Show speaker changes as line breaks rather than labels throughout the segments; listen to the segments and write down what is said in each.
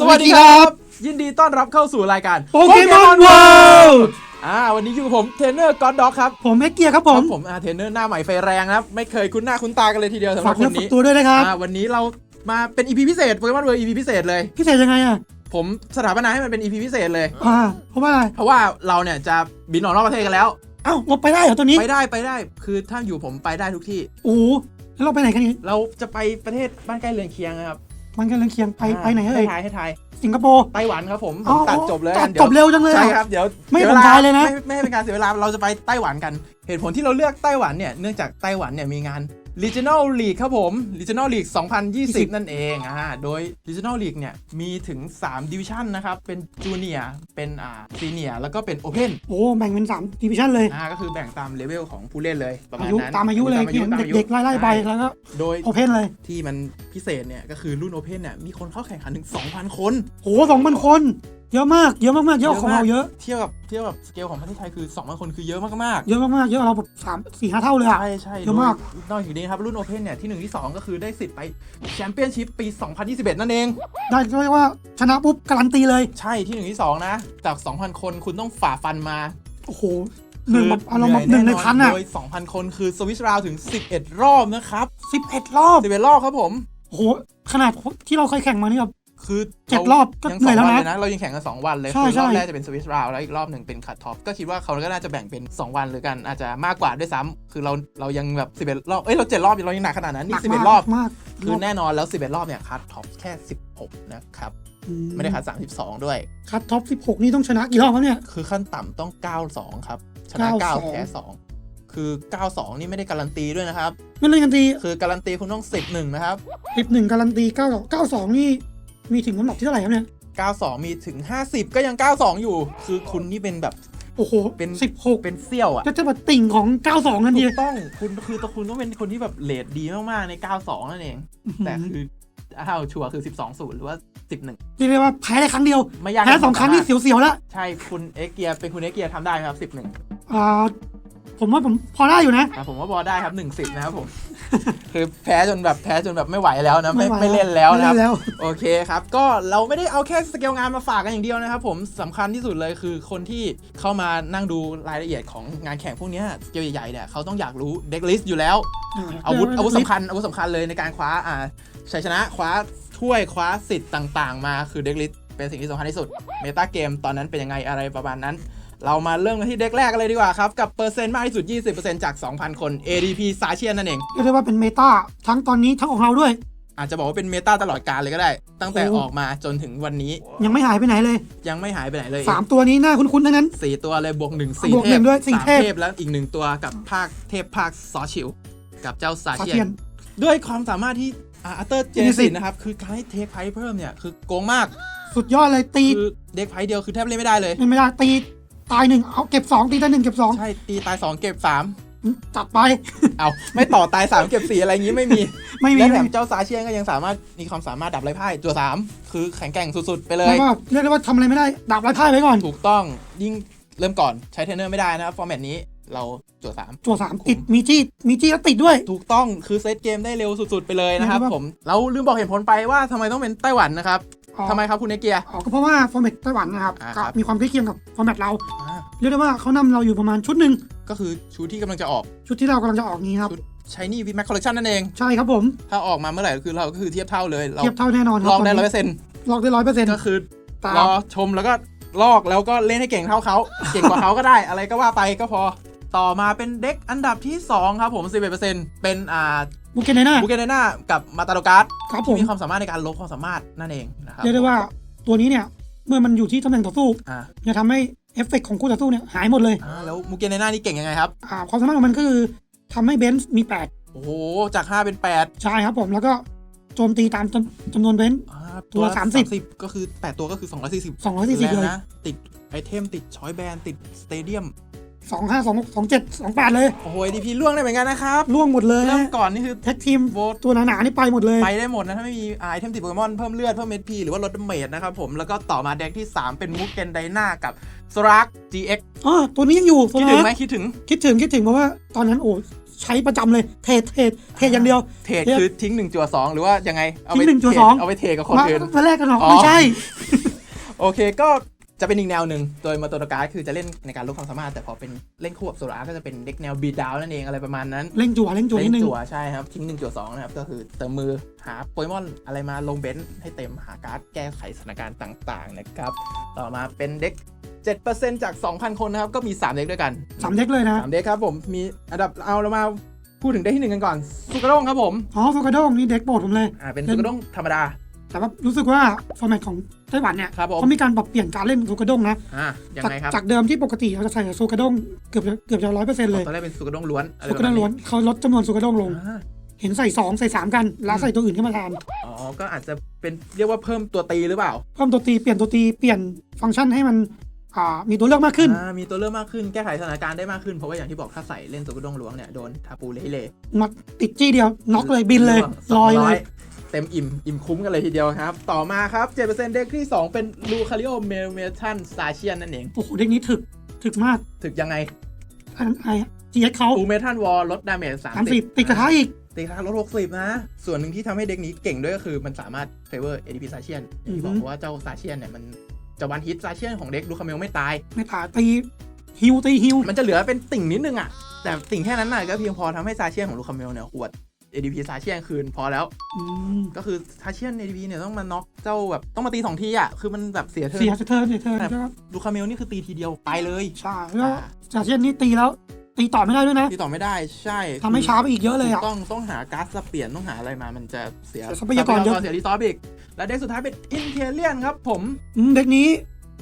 สวัสดีครับ ยินดีต้อนรับเข้าสู่รายการ
โปเกมอนเวิลด์
อ่าวันนี้อยู่กับผมเทรนเนอร์ก็อดด็อกครับ
ผมเอ็กเกียร์ครับผม
ครับผมอ่าเทรนเนอร์หน้าใหม่ไฟแรงนะครับไม่เคยคุ้นหน้าคุ้นตากันเลยทีเดียวสำห
ฝา
รั
ก
บค
เนื้อนฝาก
นี้
ตัวด้วยนะครับ
อ่าวันนี้เรามาเป็น EP พิเศษโปเกมอนเวิร์ EP พิเศษเลย
พิเศษยังไงอะ
ผมสถาปนาให้มันเป็น EP พิเศษเลย
อ่า เพราะว่าอะไร
เพราะว่าเราเนี่ยจะบินออกนอกประเทศกันแล้ว
เอ้าเราไปได้เหรอตัวนี้
ไปได้ไปได้ คือถ้าอยู่ผมไปได้ทุกที่
โอ้โห แล้วเราไปไหนกันนี่
เราจะไปประเทศบ้านใกล้เรือนเคียงนะครับ
มันกันเรืองเคียงไป
อ่า
ไปไหนเอ่ย
ให้ทายให้ทาย
สิงคโปร์
ไต้หวันครับผมผ
อ๋อ
มตัดจบเลย
ตั
กั
ด
น
จบเร็วจังเลย
ใช่
อะ
ครับเดี๋ยว
ไม่
สี
ผมทายเลยนะ
ไม่ไม่ให้เป็นการเสียเวลาเราจะไปไต้หวันกัน เหตุผลที่เราเลือกไต้หวันเนี่ยเนื่องจากไต้หวันเนี่ยมีงาน Regional League ครับผม Regional League 2020 นั่นเองอ่าโดย Regional League เนี่ย มีถึง 3 Division นะครับ เป็น Junior เป็นอ่า Senior แล้วก็เป็น Open
โอ้แบ่งเป็นสามดิวิชั่นเลย
อ่าก็คือแบ่งตามเลเวลของผู้เล่นเลยประมา
อา
ณ
ยุ
นั้น
ตามอายุเลย
ตามอา
ที่
ยุ
เห็น
ตามอายุ
เด็กๆไล่ๆไป
ใช่
แล้วก็
โดย
โอเพนเลย
ที่มันพิเศษเนี่ยก็คือรุ่น Open เนี่ยมีคนเข้าแข่งขันถึง 2,000 คน
โอ้สองพันคน เยอะมาก เยอะมากๆเยอะกว่าของเราเยอะ
เทียบกับเทียบกับสเกลของประเทศไทยคือ2,000คนคือเยอะมากๆ
เยอะมากๆเยอะกว่าเราแบบสามสี่ห้าเท่าเลยอะ
ใช่ใช่
เยอะมาก
โดยนอกจากนี้ครับรุ่นโอเพนเนี่ยที่ 1 ที่ 2 ก็คือได้สิทธิ์ไปแชมเปี้ยนชิพปี 2021 นั่นเอง
ได้เรียกว่าชนะปุ๊บการันตีเลย
ใช่ที่ 1 ที่ 2 นะ จาก 2,000 คนคุณต้องฝ่าฟันมา
โอ้โหหนึ่งแบบอารมณ์แบบหนึ่งในพันอะ
โดย2,000 คนคือสวิชราวถึง 11 รอบนะครับ
สิบเอ็ดรอบ
11รอบครับผม
โอ้โหขนาดที่เราเคยแข่งมานี่แบบ
คือ
เจ็ดรอบก็
ยัง
เหนื่อยแล้ว
สง
นะ
เลยนะเรายังแข่งกัน 2 วันเลย
ใช่
คือรอบ
ใช่
แรกจะเป็นสวิชราวแล้วอีกรอบหนึ่งเป็นคัตท็อปก็คิดว่าเขาก็น่าจะแบ่งเป็น 2 วันหรือกันอาจจะมากกว่าด้วยซ้ำคือเราเรายังแบบ11รอบเอ้ยเรา7รอบเรายังหนักขนาดนั้น
หนั
นี่
กมาก
11รอบ
มาก
คือแน่นอนแล้ว 11 รอบเนี่ยคัตท็อปแค่ 16 นะครับ ไม่ได้คัด32 ด้วย
คัดท็อป16นี่ต้องชนะกี่รอบครับเนี่ย
คือขั้นต่ำต้อง 92 ครับ ชนะ
92
9 แพ้ 2 คือ 92 นี่ไม่ได้การันตีด้วยนะครับ
ไม่เล่นกันตี
คือการันตีคุณต้อง10 1นะครับ
11การันตี9 92นี่ มีถึงน้ำหนักที่เท่าไหร่ครับเนี่ย
92 มีถึง 50 ก็ยัง 92 อยู่ คือคุณนี่เป็นแบบ
โอ้โห
เป็น
16
เป็นเซี่ยวอะ
ก็จะแบบติ่งของ 92 นั่น
ถู
ดี
กต้องคุณคือตัวคุณต้องเป็นคนที่แบบเลดดีมากๆใน 92 นั่นเอง แต่คือถ้าเอาชัวร์คือ 12 0 หรือว่า 11
เรียกได้ว่าแพ้ได้ครั้งเดียว
ไม่ยาก
แพ้สองครั้งนี่เสียวๆแล้ว
ใช่คุณเอ็กเกียเป็นคุณเอ็กเกียทำได้ไหมครับ 11
อ่า ผมว่าผมพอได้อยู่นะ
อะผมว่าบอลได้ครับหนึ่งสิบนะครับผม คือแพ้จนแบบแพ้จนแบบไม่ไหวแล้วนะไม่
ไหว
ไม่เล่นแล้วนะครับ
ไม่เล่นแล้ว
โอเคครับ ก็เราไม่ได้เอาแค่สเกลงานมาฝากกันอย่างเดียวนะครับผมสำคัญที่สุดเลยคือคนที่เข้ามานั่งดูรายละเอียดของงานแข่งพวกเนี้ยสเกลใหญ่ๆเนี่ยเขาต้องอยากรู้เด็กลิสต์อยู่แล้ว อาวุธอาวุธสำคัญอาวุธสำคัญเลยในการคว้าอ่าชัยชนะคว้าถ้วยคว้าสิทธิ์ต่าง ๆ มาคือเด็กลิสต์เป็นสิ่งที่สำคัญที่สุดเมตาเกมตอนนั้นเป็นยังไงอะไรประมาณนั้น เรามาเริ่มกันที่เด็กแรกกันเลยดีกว่าครับ กับเปอร์เซ็นต์มากที่สุด 20%จาก 2,000 คน ADP ซาเชียนนั่นเอง
เรียกได้ว่าเป็นเมตาทั้งตอนนี้ทั้งของเราด้วย
อาจจะบอกว่าเป็นเมตาตลอดกาลเลยก็ได้ ตั้งแต่
โอ้
ออกมาจนถึงวันนี้
ยังไม่หายไปไหนเลย
ยังไม่หายไปไหนเลย
3 ตัวนี้น่าคุ้นๆทั้งนั้น
สี่ตัวเลยบวกหนึ่งสี่
บวก
เท
หนึ่
พ
งด้วยสี่
สาม
เทพ
เทพแล้วอีกหนึ่งตัวกับภาคเทพภาคซอชิวกับเจ้าซา
ซา
เชีย
เทียน
นด้วยความสามารถที่อาร์เตอร์เจเนซิ
Genesis
สนะครับคือการให้เทคไพเพิ่มเนี่ยคือโกงมาก
สุดยอดเลยตี
คือเด็กไพเดียวคือแทบเล่นไม่ได้เลย
ไม่ได้ตี ตายหนึ่งเอาเก็บ2ตีตายหนึ่งเก็บ2
ใช่ตีตาย2เก็บ
จัดไป
3เอาไม่ต่อตาย3เก็บ4อะไรอย่างงี้ไม่มี
ไม่มี
และแถ
ไม่
ม
มี
เจ้าซาเชียนก็ยังสามารถมีความสามารถดับไร้พ่ายตัว3คือแข็งแกร่งสุดๆ ไปเล
แล้ว
ย
ก็เรียกได้ว่าทำอะไรไม่ได้ดับไร้พ่ายไว้ก่อน
ถูกต้องยิ่งเริ่มก่อนใช้เทรนเนอร์ไม่ได้นะครับฟอร์แมตนี้เราจั่วสาม
จั่วสามติดมีจี้มีจี้แล้วติดด้วย
ถูกต้องคือเซตเกมได้เร็วสุดๆ ไปเลยนะครับ
เรียกได้ว่า
ผม เราลืมบอกเหตุผลไปว่าทำไมต้องเป็นไต้หวันนะครับ
อ๋อ
ทำไมครับคุณเนเกีย
อ๋อก็เพราะว่าฟอร์แมตไต้หวันนะครับ
อ่าค
ก็
รับ
มีความใกล้เคียงกับฟอร์แมตเรา
อ่า
เรียกได้ว่าเขานำเราอยู่ประมาณชุดหนึ่ง
ก็คือชูที่กำลังจะออก
ชุดที่เรากำลังจะออกนี้ครับ
ชุดชายนี่วิแม็กคอลเลคชันนั่นเอง
ใช่ครับผม
ถ้าออกมาเมื่อไหร่คือเราก็คือเทียบเท่าเลยเรา
เทียบเท่าแน่นอนครั
ลอกได้
ต
ร้
น
อย
นี้
เปอร์เซ็นต์
ลอกได้ร้อยเปอร์เซ็นต์
ก็คือ
ตาม
รอชมแล้วก็ลอกแล้วก็เล่นให้เก่งเท่าเขา เก่งกว่าเขาก็ได้อะไรก็ว่าไปก็พอ ต่อมาเป็นเด็กอันดับที่ 2 ครับผม 11%เป็นอ่า
บุกเกนไนน่า
บูเกนเนน่ากับมาตาโดการ์ด
ครับผ
ที่
ม
มีความสามารถในการลบความสามารถนั่นเองนะครับ
เรียกได้ว่าตัวนี้เนี่ยเมื่อมันอยู่ที่ตำแหน่งต่อสู้
อ่า
จะทำให้เอฟเฟกต์ของคู่ต่อสู้เนี่ยหายหมดเลย
อ่าแล้วมูเกนเนน่านี่เก่งยังไงครับ
อ่าความสามารถของมันก็คือทำให้เบนซ์มี
โอ้โห จาก 5 เป็น8
8ใช่ครับผมแล้วก็โจมตีตามจำจำนวนเบนซ์
อ่า
ตัว
ละ
30
30ก็คือ 8 ตัวก็คือ 240
240เลย
นะติดไอเทมติดช้อยแบนติดสเตเดียม
สองห้าสองสองเจ็ดสองแปดเลย
โอ้โห DP ล่วงได้เหมือนกันนะครับ
ล่วงหมดเลย
เริ่มก่อนนี่คือ
แท็กทีม
โวต
ตัวหนาๆนี่ไปหมดเลย
ไปได้หมดนะถ้าไม่มีไอเทมติดโปเกมอนเพิ่มเลือดเพิ่มเมพีหรือว่าลดดาเมจนะครับผมแล้วก็ต่อมาเด็กที่ 3 เป็นมูเกนไดนากับสรัก GX
อ๋อตัวนี้ยังอยู่ตัว
คิด
นั้
ถึง
น
ไหมคิดถึง
คิดถึงคิดถึงเพราะว่าตอนนั้นโอ้ใช้ประจำเลยเทรดเทรดเทรดอย่างเดียว
เทรด
เดี๋ยว
คือทิ้งหนึ่งจั่วสองหรือว่ายังไงเอาไป
ทิ้งหนึ่งจั่ว
เทรด
สอง
เอาไปเทรดกับคน
มา
อื่น
มาแลกกันเหรอ
อ๋อ
ไม่ใช่
โอเคก็ จะเป็นอีกแนวหนึ่งโดยมาโตโตการ์ดคือจะเล่นในการลดความสามารถ แต่พอเป็นเล่นคู่กับโซลาร์ก็จะเป็นเด็กแนวบีดดาวนั่นเองอะไรประมาณนั้น
เล่งจั่วเล่งจั่ว
เล่
นิด
น
นึง
จั่วใช่ครับ ทิ้งหนึ่งจั่วสองนะครับ ก็คือเติมมือหาโปเกมอนอะไรมาลงเบนซ์ให้เต็มหาการ์ดแก้ไขสถานการณ์ต่างๆนะครับ ต่อมาเป็นเด็ก7%จาก 2,000 คนนะครับ ก็มี 3 เด็กด้วยกัน
สามเด็กเลยนะ
สามเด็กครับผมมีอันดับเอาเรามาพูดถึงเด็กที่หนึ่งกันก่อนสุกระด้งครับผม
อ๋อโฟกาโดงนี่เด็กโปรดผมเลย
อ่าเป็นสุกระด้งธรรมดา
แต่ว่ารู้สึกว่าฟอร์แมตของไต้หวันเนี่ย
ครับผม
เขามีการปรับเปลี่ยนการเล่นโซกาด้งนะ
อ่ายัง
จาก
ไงครับ
จากเดิมที่ปกติเราจะใส่โซกาด้งเกือบจะเกือบจะร้อยเปอร์เซ็นต์เลย
ตอนแรกเป็นสุกระด้งล้วนอะไร
โซ
ประ
กา
มา
ด้
ณ
งล้วน
นี้
เขาลดจำนวนโซกาด้งลง
อ่า
เห็นใส่สองใส่สามกันแล้วใส่ตัวอื่นเข้ามาแทน
อ๋อ ก็อาจจะเป็นเรียกว่าเพิ่มตัวตีหรือเปล่า
เพิ่มตัวตีเปลี่ยนตัวตีเปลี่ยนฟังก์ชันให้มันอ่ามีตัวเลือกมากขึ้น
อ่ามีตัวเลือกมากขึ้นแก้ไขสถานการณ์ได้มากขึ้นเพราะว่าอย่างที่บอกถ้าใส่เล่นสุกระด้งล้วงเนี่ยโดนทาปูเละเละ
มาติดจี้เดียวน็อกเลยบินเลยลอยเลย
เต็มอิ่ม อิ่มคุ้มกันเลยทีเดียวครับ ต่อมาครับ 7%เด็กที่ 2 เป็นลูคาริโอเมลเมทันซาเชียนนั่นเอง
โอ้โหเด็กนี้ถึกถึกมาก
ถึกยังไง
อันไอจีเอสเขา
อูเมทันวอลลดดาเมจ
สามสิบ
30
ติดกระทะอีก
ตีกระทะลด60 นะ ส่วนหนึ่งที่ทำให้เด็กนี้เก่งด้วยก็คือมันสามารถเฟเวอร์ ADP ซาเชียนอย่างที่บอก
อือฮึ
ว่าเจ้าซาเชียนเนี่ยมันจะวันฮิตซาเชียนของเด็กลูคาเมลไม่ตาย
ไม่ตายตีฮิวตีฮิว
มันจะเหลือเป็นติ่งนิดนึงอะ แต่ติ่งแค่นั้นน่ะก็เพียงพอทำให้ซาเชียนของลูคาเมลเนี่ยหวด ADP ซาเชียนคืนพอแล้ว
อืม
ก็คือซาเชียน ADP เนี่ยต้องมาน็อกเจ้าแบบต้องมาตีสองทีอะ คือมันแบบเสียเทิร์
เสีย
น
เทิร์นเสียเทิร์น
แต่
ก็
ลูคาเมลนี่คือตีทีเดียวไปเลย
ใช่แล้วจากเช่นนี้ตีแล้วตีต่อไม่ได้ด้วยนะ
ตีต่อไม่ได้ใช่
ทำให้ช้าไปอีกเยอะเลยอะ
ถูกต้องต้องหาการ์ดสเปลี่ยนต้องหาอะไรมามันจะเสีย
เสียทรัพยากรเยอะ
เสียรีซอสอีกแล้วเด็กสุดท้ายเป็นอินเทเลียนครับผม
อืมเด็กนี้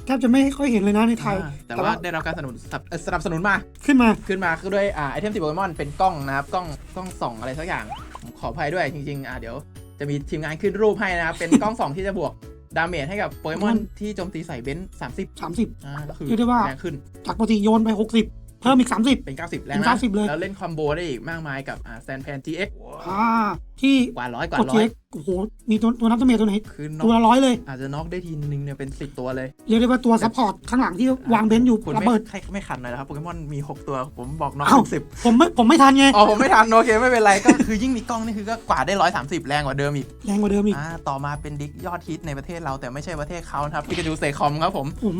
แทบจะไม่ค่อยเห็นเลยนะในไทย
อ่าแต่
แต่
ว่า
ว่า
ได้รับการสนับสนุนสนับเอ่อสนับสนุนมา
ขึ้นมา
ขึ้นมาคือด้วยอ่าไอเทมสิบโปเกมอนเป็นกล้องนะครับกล้องกล้องส่องอะไรสักอย่างผมขออภัยด้วยจริงๆอ่าเดี๋ยวจะมีทีมงานขึ้นรูปให้นะครับ เป็นกล้องส่องที่จะบวกดาเมจให้กับโปเกมอนที่โจมตีใส่เบนซ์สามสิบ
30
อ่าก็คือ
เรียกได้ว่า
แรงขึ้น
จากปกติโยนไป60 เพิ่มอีก 30
เป็น 90แรง
เป็น
นะ
90เลย
แล้วเล่นคอมโบได้อีกมากมายกับอ่าแซนแพน GX
อ่าที่
กว่าร้อยกว่าก
ด
ร้อ
เช็
ย
คโอ้โหมีตัวตัวนับตัวเมียตัวไหน
คือน็อ
ตัว
ก
ละร้อยเลย
อาจจะน็อกได้ทีนึงเนี่ยเป็น 10 ตัวเลย
เรียกได้ว่าตัวซัพพอร์ตข้างหลังที่วางเบนซ์อยู่
คุณ
ระ
ไม่
เบิด
ใครไม่ขันหน่อยนะครับโปเกมอนมี 6 ตัวผมบอกน็อก
เอ้า
สิบ
ผมไม่ผมไม่ทันไง
อ๋อผมไม่ทันโอเคไม่เป็นไรก็คือยิ่งมีกล้องนี่คือก็กว่าได้ 130 แรงกว่าเดิมอีก
แรงกว่าเดิมอีก
อ่าต่อมาเป็นดิกยอดฮิตในประเทศเราแต่ไม่ใช่ประเทศเขานะครับพิกาจูเซคอมครับผม
ผม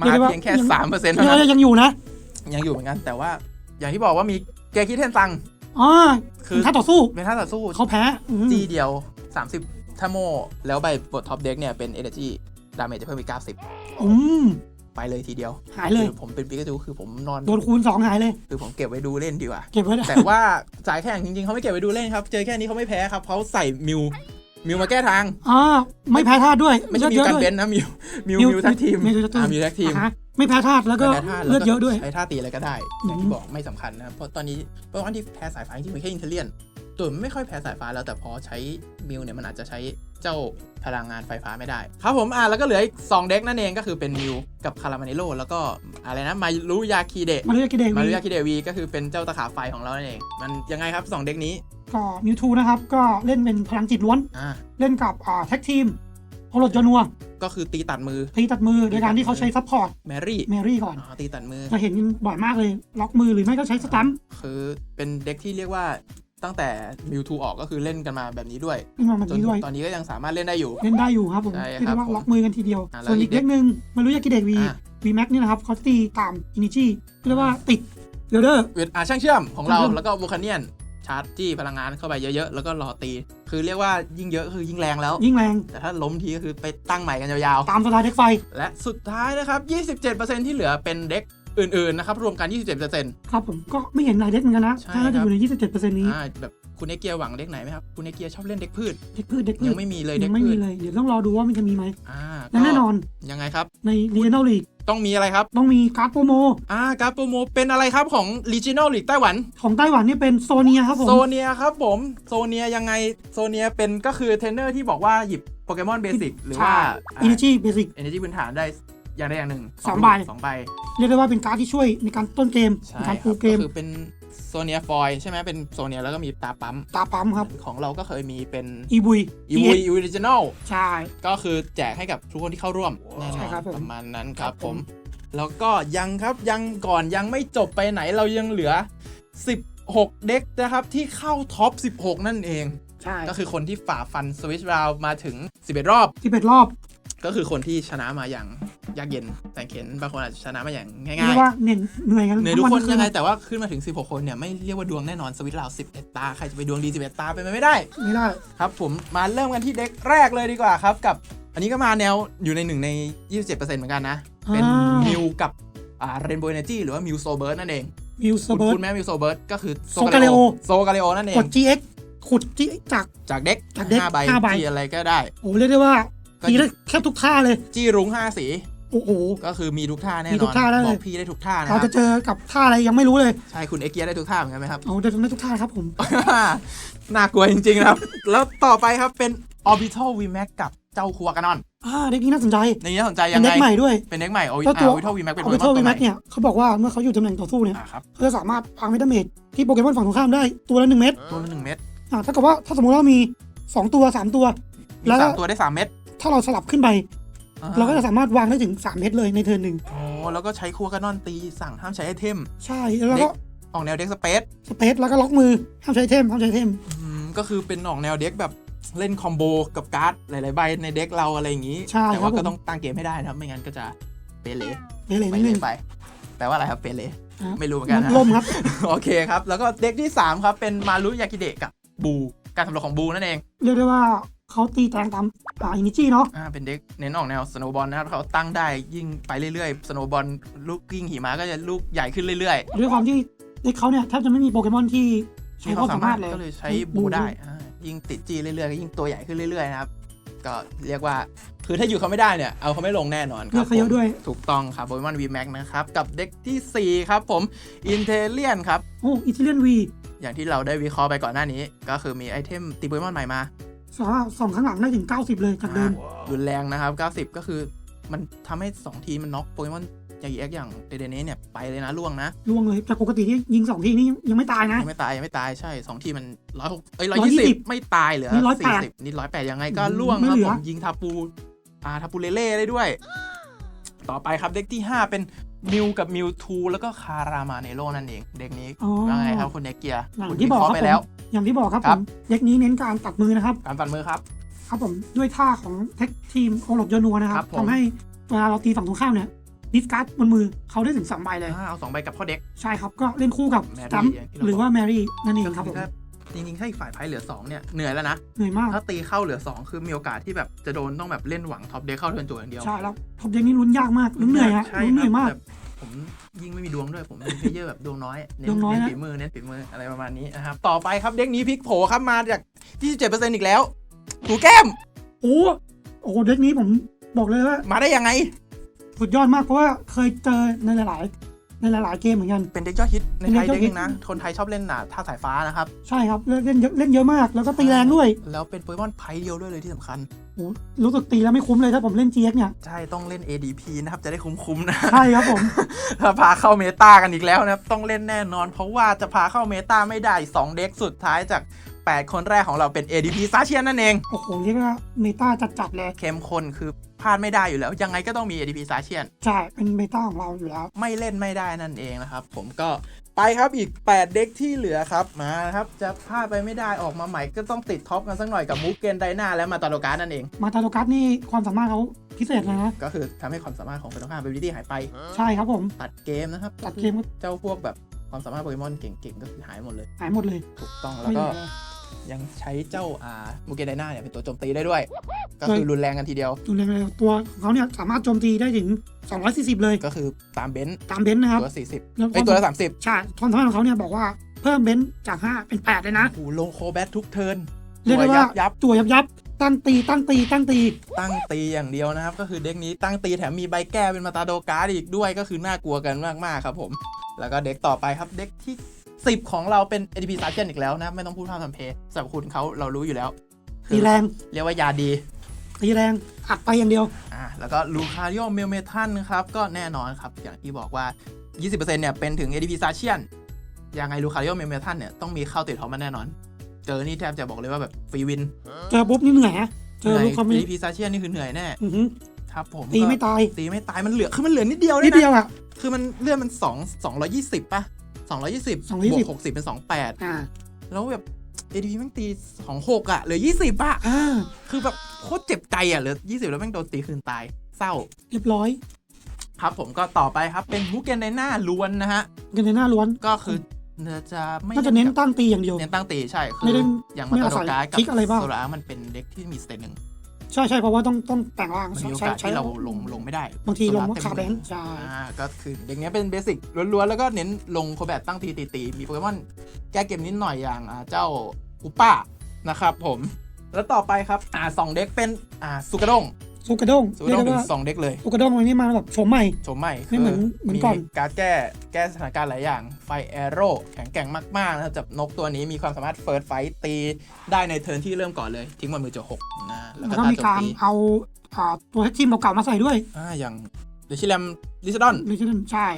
มา
เรียกได้ว่า
เพียงแค่
ยัง
สามเปอร์เซ็นต์
เย
เท่านั้น
อะยังอยู่นะ
ยังอยู่เหมือนกัน แต่ว่าอย่างที่บอกว่ามีเกคิเทนซัง
อ๋อ
คือ
ถ้าต่อสู้
เป็นท่าต่อสู้
เขาแพ้อืม
จีเดียว 30ถ้าโมแล้วใบบทท็อปเด็กเนี่ยเป็น Energy ดาเมจจะเพิ่มอีก90
อืม
ไปเลยทีเดียว
หายเลย
คือผมเป็นปิกาจูคือผมนอน
โดนคูณ2หายเลย
คือผมเก็บไว้ดูเล่นดีกว่า
เก็บไว้ได้
แต่ว่าสายแข่งจริงๆเขาไม่เก็บไว้ดูเล่นครับ เจอแค่นี้เขาไม่แพ้ครับเขาใส่มิวมิวมาแก้ทาง
อ่าไม่แพ้ธาตุด้วย
ไม่ใช่
เลื
มิ
อ
ว
ด
กัน
เยอะ
เบ
ด้วย
นนะมิวมิว
มิว
มิวแท็กทีม
มิวแท็กทีม
อ่ามิวแท็กทีม
อ่าฮะ ไม่แพ้ธาตุแล้วก็
ไม่แพ้ธาตุ
เลือดเยอะด้วย
ใช้ท่าตีอะไรก็ได้
อืม
อย่างที่บอกไม่สำคัญนะครับเพราะตอนนี้เพราะว่าที่แพ้สายฟ้าจริงๆมีแค่อินเทเลียนตัวมันไม่ค่อยแพ้สายฟ้าแล้วแต่พอใช้มิวเนี่ยมันอาจจะใช้เจ้าพลังงานไฟฟ้าไม่ได้ ครับผมอ่าแล้วก็เหลืออีกสองเด็กนั่นเองก็คือเป็นมิวกับคารามาเนโลแล้วก็อะไรนะมารุยาคีเดะ
มาเรียกกิเด
มารุ
วี
ยาคีเดวีก็คือเป็นเจ้าตะขาบไฟของเรานั่นเอง มันยังไงครับสองเด็กนี้
ก็มิวทูนะครับก็เล่นเป็นพลังจิตล้วน
อ่า
เล่นกับอ่าแท็กทีม โฮโลจนัว
ก็คือตีตัดมือ
ตีตัดมือโดยการที่เขาใช้ซัพพอร์ต
แมรี่
แมรี่ก่อน
อ๋อตีตัดมือ
จะเห็นบ่อยมากเลย ล็อกมือหรือไม่ก็ใช้สตันท์
คือเป็นเด็กที่เรียกว่าตั้งแต่มิวทูออกก็คือเล่นกันมาแบบนี้ด้วย
ขึ้นมาแบบ
จน
นี้ด้วย
ตอนนี้ก็ยังสามารถเล่นได้อยู่
เล่นได้อยู่ครับผม
ใช่
ที่
ครั
เรี
บ
ยกว่า
ผม
ล็อกมือกันทีเดียว
อ่าแล้ว
ส่วนอีก
อีกเด็
เด็
ก
กหนึ่งมารู้ยากิเดวี
อ่า
วีแม็กนี่นะครับเขาตีตามอินิจีเรียกว่าติดเดลเดอร์
เวทอาช่างเชื่อมของเรา
ช่างเชื่อม
แล้วก็บูคาเนียนชาร์จจี้พลังงานเข้าไปเยอะๆ แล้วก็รอตี คือเรียกว่ายิ่งเยอะคือยิ่งแรงแล้ว
ยิ่งแรง
แต่ถ้าล้มทีก็คือไปตั้งใหม่กันยาว
ตามสไตล์เด็กไฟ
ๆและสุดท้ายนะครับ 27%ที่เหลือเป็นเด็กอื่นๆนะครับ รวมกัน 27%
ครับผมก็ไม่เห็นหลายเด็กเหมือนกันนะ
ใช่
ถ้าน่า
ครั
จะ
บ
อยู่ใน 27%นี้
อ่าแบบ คุณเอเกียหวังเด็กไหนไหมครับ คุณเอเกียชอบเล่นเด็กพืช
เด็กพืชเด็กพื
ยั
ช
งไม่มีเลย
ยั
เด็ก
งไม่
พื
มี
ช
เลย เดี๋ยวต้องรอดูว่ามันจะมีไหม
อ่า
และแน่นอน
ยังไงครับ
ใน Regional League
ต้องมีอะไรครับ
ต้องมีการ์ดโปรโม
อ่าการ์ดโปรโมเป็นอะไรครับของ Regional League ไต้หวัน
ของไต้หวันนี่เป็นโซเนียครับผม
โซเนียครับผม โซเนียยังไง โซเนียเป็นก็คือเทรนเนอร์ที่บอกว่าหยิบโปเกมอนเบสิกหรือว่า
อินิจีเบสิก
เอเนจีพื้นฐานได้อย่างใดอย่างหนึ่ง
สองใบ
สองใบ
เรียกได้ว่าเป็นการ์ดที่ช่วยในการต้นเกม
ใช่
ในการ
ค
ปู
รับ
เก
ก็
ม
คือเป็น โซเนียฟอยใช่ไหมเป็นโซเนียแล้วก็มีตาปั๊ม
ตาปั๊มครับ
ของเราก็เคยมีเป็น
อีบุย
อีวีออริจินอล
ใช่
ก็คือแจกให้กับทุกคนที่เข้าร่วมแน่น
ใช่
อน
ครับผม
ประมาณนั้นครับ
ครับ
ผ
ผมม
แล้วก็ยังครับยังก่อนยังไม่จบไปไหนเรายังเหลือ10 16 เด็กนะครับที่เข้าท็อป 16 นั่นเอง
ใช่
ก็คือคนที่ฝ่าฟันสวิชราวมาถึง 11 รอบ
ที่เป็นรอบ
ก็คือคนที่ชนะมาอย่างยากเย็นแต่เข็นบางคนอาจจะชนะมาอย่างง่าย
เรียกว่าเหนื่อยเหนื่อยกัน
ๆเหนื่อยทุกคน
ทั้
ยังไง
วั
แต่ว่าขึ้นมาถึง 16 คนเนี่ยไม่เรียกว่าดวงแน่นอนสวิตราว11 ตา ใครจะไปดวงดี 11 ตาเป็นไปไม่ได้
ไม่ได้
ครับผมมาเริ่มกันที่เด็กแรกเลยดีกว่าครับกับ อันนี้ก็มาแนวอยู่ในหนึ่งใน 27%เหมือนกันนะ เป็น
อ่า
มิวกับอ่าเรนโบว์เอเนจีหรือว่ามิวโซเบิร์นั่นเอง
มิวเซอ
คุณ
ร์เบิร์
คุณแม่มิวโซเบิร์ก็คือ
โซกาเลโอ
โซกาเลโอนั่นเอกง
ด GX ขุด G จาก
จากเด็ก
จากเด็ก
ห้าใบ
ห้าใบ
จีอะไรก็ได้
โอ้เรียกได้ว่า
ก็
ตีได้แค่ทุกท่าเลย
จี้รุ้งห้าสี
โอ้โห
ก็คือมีทุกท่าแน่น
มี
อน
ทุกท่าได้เลย
บอกพี่ได้ทุกท่านะค
เรา
รับ
จะเจอกับท่าอะไรยังไม่รู้เลย
ใช่คุณเอ็กเกียได้ทุกท่าเหมือนกันไหมครับ
เอาได้ได้ทุกท่าครับผม
น่ากลัวจริงๆนะครับ แล้วต่อไปครับเป็น Orbital VMAX กับเจ้าคัวกานอน
อ่าเด็กนี้น่าสนใจ
ในนี้น่าสนใจ
เป็
ยั
น
ง
เด็
ไง
กใหม่ด้วย
เป็นเด็กใหม่
แล้วตัว
Orbital VMAX เป็น
เอา
โป
ไป
เก
โท
ม
ษ
อน
วี
ตัวให
แม็
ม่
กเนี่ยเขาบอกว่าเมื่อเขาอยู่ตำแหน่งต่อสู้เนี่ย
อ่าครับ
เขาจะสามารถพังเมตาเมจที่โปเกมอนฝั่งตรงข้ามได้ตัวละหนึ่งเม็ด
ตัวละหนึ่งเม็ด
อ่าถ้ากับว่าถ้าสมมติว่ามีสองตัวสามตัว
มี
แล้ว
สามตัวได้สามเม็ด
ถ้าเราสลับขึ้นไป
อ่
เราก็จะสามารถวางได้ถึง 3 เม็ดเลยในเทิร์นหนึ่ง
โอ้แล้วก็ใช้คัวกานอนตีสั่งห้ามใช้ไอเทม
ใช่แล้วก็
ออกแนวเด็กสเปซ
สเปซแล้วก็ล็อกมือห้ามใช้เทมห้ามใช้เทม
อืมก็คือเป็นออกแนวเด็กแบบเล่นคอมโบกับการ์ดหลาย ๆ ใบในเด็กเราอะไรอย่างนี้
ใช่
แต่
ครั
ว่า
บผ
ก็
ม
ต้องตั้งเกมให้ได้นะครับ ไม่งั้นก็จะเปเละ
เละเลย
ไป
นิด
เล
นึ
ย
ง
ไป แปลว่าอะไรครับเปเละ
อะ
ไม่รู้เหมือนกันนะ
ล่มครับ
โอเคครับ แล้วก็เด็กที่ 3 ครับ เป็นมารุยากิเดะกับบู การสำรวจของบูนั่นเอง
เรียกได้ว่า เขาตีแตงตามอ่าอินิจีเนาะ
อ่าเป็นเด็กเน้นออกแนวสโนว์บอลนะครับเขาตั้งได้ยิ่งไปเรื่อยๆสโนว์บอลลูกยิ่งหิมะก็จะลูกใหญ่ขึ้นเรื่อย
ด้วยความที่เด็กเขาเนี่ยแทบจะไม่มีโปเกมอนที่
ๆ
ใช้ความสามารถเลย
ก็เลยใช้บูได้อ่ายิ่งติดจีเรื่อยๆก็ยิ่งตัวใหญ่ขึ้นเรื่อยๆนะครับก็เรียกว่าคือถ้าอยู่เขาไม่ได้เนี่ยเอาเขาไม่ลงแน่นอนค
เลื
รั
อบกเขาเยอะด้วย
ถูกต้องครับโปเกมอน VMAX นะครับกับเด็กทีสี่4ครับผมอินเทเลียนครับ
โอ้อิตาเลียนวี
อย่างที่เราได้วิเคราะห์ไปก่อนหน้านี้ ก็คือมีไอเทมตีโปเกมอนใหม่มา
สามารถส่องข้างหลังได้ถึง 90 เลยจากเดิม
รุนแรงนะครับ 90 ก็คือมันทำให้ 2 ทีมันน็อกโปเกมอนอย่างเอ็กอย่างเดเดเนเนี่ยไปเลยนะล่วงนะ
ล่วงเลยจากปกติที่ยิงสองทีนี่ยังไม่ตายนะ
ยังไม่ตายยังไม่ตายใช่ 2 ทีมันร้อยหกเอ้ย
120
ร้อยยี่สิบไม่ตายเหลือ
นี่
สี่
108
สิบนี่ร้อยแปดยังไงก็
อืม
ล่วง
ไม่
ครับ
เหลื
ผ
อ
มยิงทาปูอ่าทาปูเลเล่ได้ด้วย ต่อไปครับเด็กที่ 5 เป็น มิวกับมิวทูแล้วก็คารามาเนโรนั่นเอง เด็กนี้
อ๋อ
ว่าไงครับคุณเนกเกียร์
อย่าง
คุณ
ที่บอก
วิเคราะห์
ครับ
ไปแล้ว
อย่างที่บอกครับ
ค
ผ
รับ
มเด็กนี้เน้นการตัดมือนะครับ
การปั่นมือครับ
ครับผมด้วยท่าของเทคทีมโอโรดโยนัวนะค
ครั
รับบ
ผม
ทำให้เวลาเราตีฝั่งตรงข้ามเนี่ยดิสการ์ดบนมือเขาได้ถึงสามใบเลย
อ่าเอาสองใบกับพ่อเด็ก
ใช่ครับ ก็เล่นคู่กับ
แมรี่
สตัมป์
อย่างที่เรา
หรือว่าแมรี่นั่นเองครับผม
ถ้า จริงๆถ้าอีกฝ่ายไพ่เหลือ2เนี่ยเหนื่อยแล้วนะ
เหนื่อยมาก
ถ้าตีเข้าเหลือ 2 คือมีโอกาสที่แบบจะโดนต้องแบบเล่นหวังท็อปเด็กเข้าเทิร์นจั่วอย่างเดียว
ใช่แล้วท็อปเด็กนี่ลุ้นยากมากลุ้นเหนื่อยฮะ
ใช่
ลุ้นเหนื่อย
ครับ
มาก
แต่ผมยิ่งไม่มีดวงด้วย ผมเป็นเพลเยอร์แบบดวงน้อยเน้
ดวงน้อย
เน้น
นะ
ฝีมือเน้นฝีมืออะไรประมาณนี้นะครับต่อไปครับเด็กนี้พลิกโผครับมาจาก 27%อีกแล้วถูแก้ม
โอ้โอ้โหเด็กนี้ผมบอกเลยว่า
มาได้ยังไง
สุดยอดมากเพราะว่าเคยเจอในหลายๆ ในหลายๆเกมเหมือนกัน
เป็นเด็กยอดฮิตในไทย
เป็นเด็กยอด
เด็ก
ฮิต
เองนะ คนไทยชอบเล่นน่ะท่าสายฟ้านะครับ
ใช่ครับ เล่นเล่นเยอะเล่นเยอะมาก แล้วก็ตีแรงด้วย
แล้วเป็นโปเกมอนไพ่เดียวด้วยเลยที่สำคัญ
โอ้รู้สึกตีแล้วไม่คุ้มเลยถ้าผมเล่น GX เนี่ย
ใช่ ต้องเล่น ADP นะครับ จะได้คุ้มๆนะ
ใช่ครับผม
ถ้าพาเข้าเมตากันอีกแล้วนะครับ ต้องเล่นแน่นอน เพราะว่าจะพาเข้าเมตาไม่ได้2เด็กสุดท้ายจาก 8 คนแรกของเราเป็น ADP ซาเชียนนั่นเอง
โอ้โหเรียกว่าเมตาจัดๆเลย
เข้มข้นคือพลาดไม่ได้อยู่แล้ว ยังไงก็ต้องมี ADP ซาเชียน
ใช่ เป็นเมตาของเราอยู่แล้ว
ไม่เล่นไม่ได้นั่นเองนะครับ ผมก็ไปครับอีก 8 เด็กที่เหลือครับ มาครับ จะพลาดไปไม่ได้ออกมาใหม่ก็ต้องติดท็อปกันสักหน่อยกับมูเกนไดนาและมาตาโลการนั่นเอง
มาตาโลกัสนี่ความสามารถเขาพิเศษเลยนะ
ก็คือทำให้ความสามารถของเฟนตองข้ามเบบิลิตี้หายไป
ใช่ครับผม
ตัดเกมนะครับ
ตัดเกมก็
เจ้าพวกแบบความสามารถโปเกมอนเก่งๆก็คือหายหมดเลย
หายหมดเลย
ถูกต้องแล้ว
ไม่เห
ก็
ลือ
ยังใช้เจ้าอ่ามูเกนไดนาเนี่ยเป็นตัวโจมตีได้ด้วย ก็คือรุนแรงกันทีเดียว
ดูเลยตัวของเขาเนี่ยสามารถโจมตีได้ถึง 240 เลย
ก็คือตามเบนซ์
ตามเบนซ์นะครับ
ตัว40
แล้ว
ไอยตัวละ30
ใช่ความสามารถของเขาเนี่ยบอกว่าเพิ่มเบนซ์จาก 5 เป็น 8 เลยนะ
โอ้โหลงโคแบททุกเทิร์น
เรียกได้
ตัว
ว่า
ยับยับ
ตัวยับยับตั้งตีตั้งตีตั้งตี
ตั้งตีอย่างเดียวนะครับ ก็คือเด็กนี้ตั้งตีแถมมีใบแก้เป็นมาตาโดการ์ดอีกด้วยก็คือน่ากลัวกันมากๆครับผม แล้วก็เด็กต่อไปครับเด็กที่ 10 ของเราเป็น ADP ซาเชียนอีกแล้วนะ ไม่ต้องพูดพร่ำทำเพลสรรพคุณเขาเรารู้อยู่แล้ว
ตีแรง
เรียกว่ายาดี
ตีแรง อัดไปอย่างเดียว
อ่าแล้วก็ลูคาริโอเมลเมทันครับ ก็แน่นอนครับ อย่างที่บอกว่า 20%เนี่ยเป็นถึง ADP ซาเชียนยังไงลูคาริโอเมลเมทันเนี่ยต้องมีเข้าติดท็อปมาแน่นอน เจอนี่แทบจะบอกเลยว่าแบบฟรีวิน
เจอปุ๊บนี่เหนื่อยฮะเจอ
เหนื่อย
ลูกเขามี
ADP ซาเชียนนี่คือเหนื่อยแน่
อื้อหือ
ครับผม
ตี
ก็
ไม่ตาย
ตีไม่ตายมันเหลือคือมันเหลือนิดเดียว
นิ
เนี่
ด
ย
เดียว
นะ
อะ
คือมันเลื่อนมัน2 220ป่ะ 220บ
220
วก60 เป็น 28
อ่า
แล้วแบบ ADP แม่งตี 26 อะเหลือ 20 อะ
อ่า
คือแบบโคตรเจ็บใจอะเหลือ 20 แล้วแม่งโดนตีคืนตาย เศร้า
เรียบร้อย
ครับผมก็ต่อไปครับเป็นมุกเกนในหน้าล้วนนะฮะ
กันในหน้าล้วน
ก็คือเนื้อจะไม่
น่าจะเน้นตั้งตีอย่างเดียว
เน้นตั้งตีใช่ คื
ไม่
อ
ได้
อย่าง
ไม่
มาตา
อาศั
โด
ย
การ์ดกับ
คลิกอะไรบ้าง
โซลาร์มันเป็นเด็กที่มีสเตนหนึ่ง
ใช่ใช่เพราะว่าต้องต้องแต่งร่าง
มันมีโอ
ใช้
กาส
ใช้
ที่เราลงลงไม่ได้
บางทีลง
โซ
ว่า
ร์
ขาแบ
เต็
น
ม
ใช่
อ่าก็คือเด็กเนี้ยเป็นเบสิกล้วนๆ แล้วก็เน้นลงโคแบบตั้งทีตีตีมีโปเกมอนแก้เกมนิดหน่อยอย่างอ่าเจ้าอุป้านะครับผม แล้วต่อไปครับอ่าสองเด็กเป็นอ่าสุกระด้ง
สุกระด้ง
สุกระ
เรีย
ด้
ก
ง
ได้
ถึง
ว่า
สองเด็กเลย
สุกระด้งวันนี้มาแบบโฉมใหม่
โฉมใหม่
ไม่เหมือนเหมือนก่อน
การแก้แก้สถานการณ์หลายอย่างไฟแอโร่แข็งแกร่งมากๆนะครับจับนกตัวนี้มีความสามารถเฟิร์สไฟตีได้ในเทิร์นที่เริ่มก่อนเลย ทิ้งบนมือจหกนะแล้ว
แล้ว
ก็
ก็
ตา
มี
โจม
การ
ตี
เอาอ่าตัวทีมเก่าๆมาใส่ด้วย
อ่าอย่างเดชิแลมลิซดอน
เลยที่นั่นใช่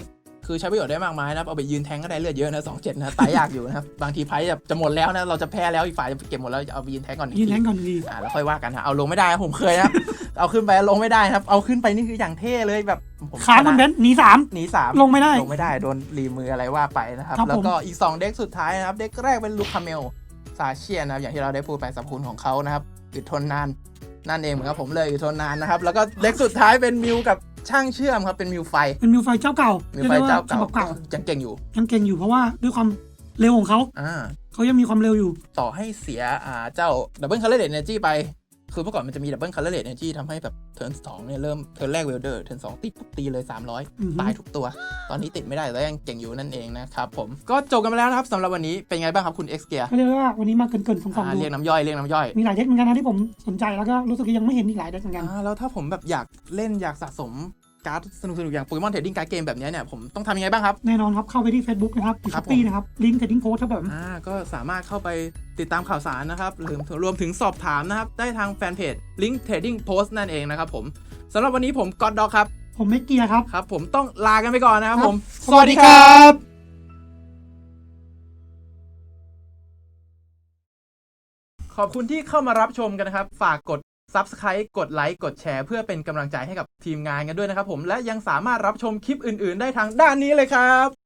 คือใช้ประโยชน์ได้มากมายนะครับ เอาไปยืนแทงก็ได้เลือดเยอะนะสองเจ็ดนะ ตายยากอยู่นะครับ บางทีไพ่จะจะหมดแล้วนะ เราจะแพ้แล้วอีกฝ่ายจะเก็บหมดแล้ว เอาไปยืนแทงก่อนอีก
ยืนแทง
ที
ก่อนดี
อ่าแล้วค่อยว่ากันนะเอาลงไม่ได้นะผมเคยนะครับ เอาขึ้นไปลงไม่ได้นะครับ เอาขึ้นไปนี่คืออย่างเท่เลยแบบผม
ขามันเบนหนีสาม
หนีสาม
ลงไม่ได้
ลงไม่ได้โดนรีมืออะไรว่าไปนะครับ
ครับผม
แล้วก็อีก 2 เด็กสุดท้ายนะครับ เด็กแรกเป็นลูคาเมลซาเชียนะครับอย่างที่เราได้พูดไปสรรพคุณของเขานะครับอึดทนนานนั่นเองเหมือนกับผมเลยอึดทนนานนะครับ แล้วก็เด็กสุดท้ายเป็นมิวกับช่างเชื่อมครับเป็นมิวไฟ
เป็นมิวไฟเจ้าเก่า
มิวไฟเจ้าเก่า
รียกได้ว่ฉบับเก่า
ยังเก่งอยู่
ยังเก่งอยู่เพราะว่าด้วยความเร็วของเขา
อ่า
เขายังมีความเร็วอยู่
ต่อให้เสียอ่าเจ้าดับเบิลคัลเลอร์เ n เนจีไป คือเมื่อก่อนมันจะมีดับเบิลคัลเลอร์เ n เนจีทำให้แบบเทิร์นสองเนี่ยเริ่มเทิร์นแรกเวลเดอร์เทิร์นสองติดปุ๊บตีเลย
อือฮึ
300 ตายทุกตัว ตอนนี้ติดไม่ได้แต่ยังเก่งอยู่นั่นเองนะครับผมก็จบกันไปแล้วนะครับสำหรับวันนี้เป็นไงบ้างครับคุณ X Gear
ก็เรียกได้ว่าวันนี้มาเกินๆของของ
อ่า
ดู
เรียกน้ำย่อยเรียกน้ำย่อย
มีหลายเด็กเหมือนกันนะที่ผมสนใจแล้วก็รู้สึกยังไม่เห็นอีกหลายเด็กเหมือนกัน
อ่าแล้วถ้าผมแบบอยากเล่นอยากสะสม การ์ดสนุกๆ อย่างโปเกมอนเทรดดิ้งการ์ดเกมแบบเนี้ยเนี่ยผมต้องทำยังไงบ้างครับ
แน่นอนครับ เข้าไปที่ Facebook นะครับที่
ครั
ช้
บ
อปปี้
ผม
นะครับ ลิงก์เทรดดิ้งโพสครับผม
อ่าก็สามารถเข้าไปติดตามข่าวสารนะครับหรือรวมถึงสอบถามนะครับ ได้ทางแฟนเพจ Link Trading Post นั่นเองนะครับผมสำหรับวันนี้ผมกอดดอกครับ
ผมไม่เกียร์ครับ
ครับ ผมต้องลากันไปก่อนนะครับ
ครับ
ผม
สวัสดีครับ
ขอบคุณที่เข้ามารับชมกันนะครับ ฝากกด ซับสไครต์กดไลค์กดแชร์เพื่อเป็นกำลังใจให้กับทีมงานกันด้วยนะครับผมและยังสามารถรับชมคลิปอื่น ๆ ได้ทางด้านนี้เลยครับ